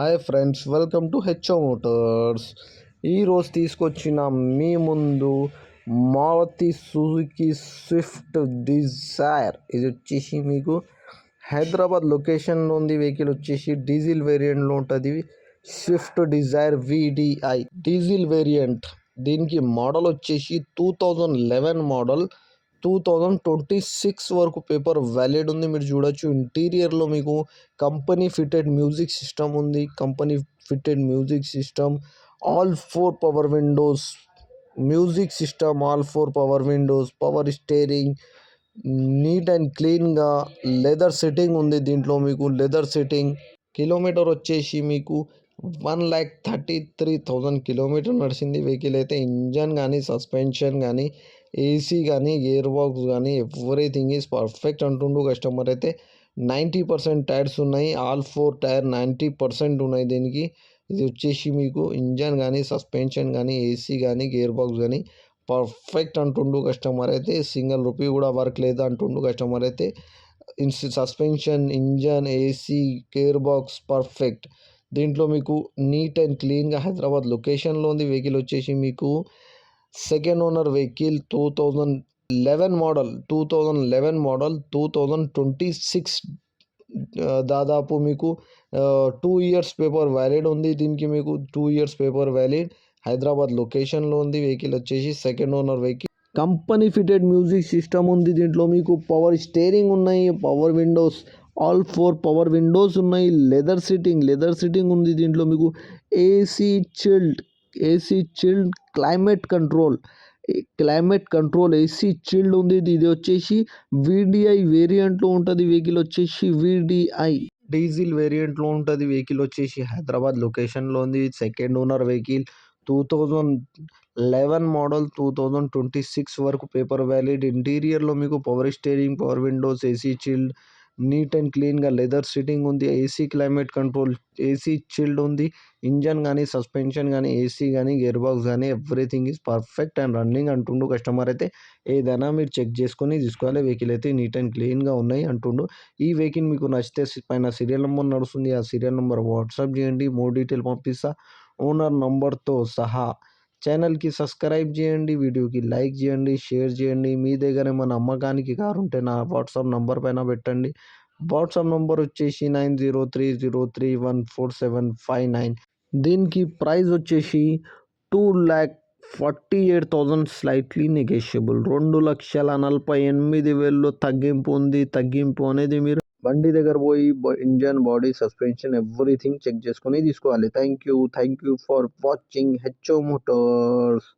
Hi friends welcome to HO motors. ఈరోజు తీసుకొచ్చిన మీ ముందు మారుతి సుజుకి స్విఫ్ట్ డిజైర్. ఇది వచ్చేసి మీకు హైదరాబాద్ లొకేషన్లో ఉంది వెహికల్ వచ్చేసి డీజిల్ వేరియంట్లో ఉంటుంది. Swift Dzire VDI. Diesel variant. దీనికి మోడల్ వచ్చేసి two thousand eleven model. Two thousand twenty six వరకు పేపర్ వ్యాలిడ్ ఉంది. మీరు చూడొచ్చు. ఇంటీరియర్లో మీకు కంపెనీ ఫిటెడ్ మ్యూజిక్ సిస్టమ్ ఉంది. Company fitted music system all four power windows music system all four power windows power steering neat and క్లీన్గా leather setting ఉంది దీంట్లో మీకు. లెదర్ సెట్టింగ్ కిలోమీటర్ వచ్చేసి మీకు one lakh thirty three thousand kilometre నడిచింది. Vehicle అయితే engine కానీ suspension కానీ ఏసీ కానీ గేర్ బాక్స్ కానీ ఎవ్రీథింగ్ ఈజ్ పర్ఫెక్ట్ అంటుండు కస్టమర్ అయితే. నైంటీ పర్సెంట్ టైర్స్ ఉన్నాయి. All four tyre ninety percent ఉన్నాయి దీనికి. ఇది వచ్చేసి మీకు ఇంజన్ కానీ సస్పెన్షన్ కానీ ఏసీ కానీ గేర్ బాక్స్ కానీ పర్ఫెక్ట్ అంటుండు కస్టమర్ అయితే. సింగిల్ రూపీ కూడా వర్క్ లేదు అంటుండు కస్టమర్ అయితే. Suspension engine AC gear box perfect దీంట్లో మీకు నీట్ అండ్ క్లీన్గా హైదరాబాద్ లొకేషన్లో ఉంది. వెహికల్ వచ్చేసి మీకు second owner vehicle two thousand eleven model two thousand eleven model two thousand twenty six దాదాపు మీకు టూ ఇయర్స్ పేపర్ వ్యాలిడ్ ఉంది దీనికి మీకు two years paper valid Hyderabad లొకేషన్లో ఉంది వెహికల్ వచ్చేసి second owner vehicle company fitted music system ఉంది దీంట్లో మీకు పవర్ స్టేరింగ్ ఉన్నాయి power windows all four power windows ఉన్నాయి లెదర్ సిట్టింగ్ లెదర్ సిట్టింగ్ ఉంది దీంట్లో మీకు AC chilled AC chilled climate control climate control AC chilled ఉంది ఇది వచ్చేసి వీడిఐ వేరియంట్లో ఉంటుంది వెహికల్ వచ్చేసి వీడిఐ డీజిల్ వేరియంట్లో ఉంటుంది వెహికల్ వచ్చేసి హైదరాబాద్ లొకేషన్లో ఉంది second owner vehicle two thousand eleven model two thousand twenty six వరకు పేపర్ వ్యాలిడ్ ఇంటీరియర్లో మీకు power steering power windows AC chilled neat and క్లీన్గా లెదర్ సిట్టింగ్ ఉంది AC climate control AC chilled ఉంది ఇంజన్ కానీ సస్పెన్షన్ కానీ ఏసీ కానీ gear box కానీ everything is perfect and running అంటుండు కస్టమర్ అయితే. ఏదైనా మీరు చెక్ చేసుకొని తీసుకోవాలి వెహికల్ అయితే నీట్ అండ్ క్లీన్గా ఉన్నాయి అంటుండు. ఈ వెహికల్ మీకు నచ్చితే పైన సీరియల్ నెంబర్ నడుస్తుంది. ఆ సీరియల్ నెంబర్ వాట్సాప్ చేయండి మోర్ డీటెయిల్ పంపిస్తా. ఓనర్ నంబర్తో సహా ఛానల్కి సబ్స్క్రైబ్ చేయండి వీడియోకి లైక్ చేయండి షేర్ చేయండి. మీ దగ్గర ఏమైనా అమ్మకానికి కారు ఉంటే నా వాట్సాప్ నంబర్ పైన పెట్టండి. వాట్సాప్ నంబర్ వచ్చేసి nine zero three zero three one four seven five nine. దీనికి ప్రైస్ వచ్చేసి two lakh forty eight thousand slightly negotiable. రెండు లక్షల నలభై ఎనిమిది వేలు తగ్గింపు ఉంది. తగ్గింపు అనేది మీరు బండి దగ్గర పోయి engine body suspension everything check చేసుకొని తీసుకోవాలి thank you thank you for watching HO motors